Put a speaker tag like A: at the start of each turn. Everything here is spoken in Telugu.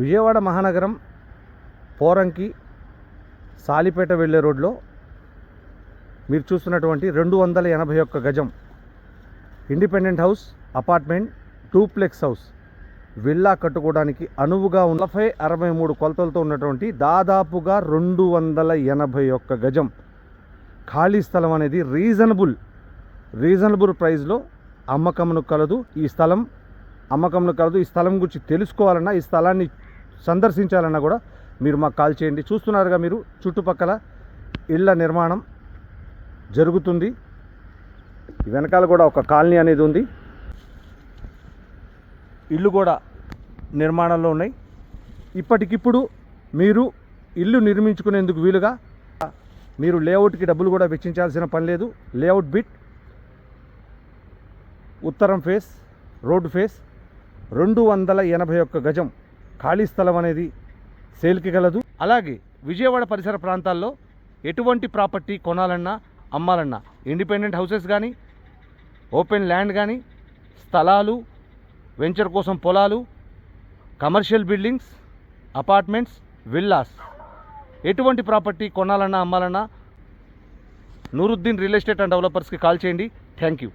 A: విజయవాడ మహానగరం పోరంకి సాలిపేట వెళ్ళే రోడ్లో మీరు చూస్తున్నటువంటి రెండు వందల ఎనభై ఒక్క గజం independent house apartment duplex house. Villa కట్టుకోవడానికి అనువుగా ఉన్న నలభై అరవై మూడు కొలతలతో ఉన్నటువంటి దాదాపుగా రెండు వందల ఎనభై ఒక్క గజం. ఖాళీ స్థలం అనేది రీజనబుల్ రీజనబుల్ ప్రైస్లో అమ్మకమును కలదు ఈ స్థలం. అమ్మకమును కలదు ఈ స్థలం గురించి తెలుసుకోవాలన్నా ఈ స్థలాన్ని సందర్శించాలన్నా కూడా మీరు మాకు కాల్ చేయండి. చూస్తున్నారుగా మీరు చుట్టుపక్కల ఇళ్ళ నిర్మాణం జరుగుతుంది. వెనకాల కూడా ఒక కాలనీ అనేది ఉంది. ఇల్లు కూడా నిర్మాణంలో ఉన్నాయి. ఇప్పటికిప్పుడు మీరు ఇల్లు నిర్మించుకునేందుకు వీలుగా మీరు లేఅవుట్కి డబ్బులు కూడా వెచ్చించాల్సిన పని లేదు. లేఅవుట్ బిట్ ఉత్తరం ఫేస్ రోడ్డు ఫేస్ రెండు వందల ఎనభై ఒక్క గజం ఖాళీ స్థలం అనేది సేల్కి గలదు. అలాగే విజయవాడ పరిసర ప్రాంతాల్లో ఎటువంటి ప్రాపర్టీ కొనాలన్నా అమ్మాలన్నా ఇండిపెండెంట్ హౌసెస్ కానీ ఓపెన్ ల్యాండ్ కానీ స్థలాలు వెంచర్ కోసం పొలాలు కమర్షియల్ బిల్డింగ్స్ అపార్ట్మెంట్స్ విల్లాస్ ఎటువంటి ప్రాపర్టీ కొనాలన్నా అమ్మాలన్నా నూరుద్దీన్ రియల్ ఎస్టేట్ అండ్ డెవలపర్స్కి కాల్ చేయండి. Thank you.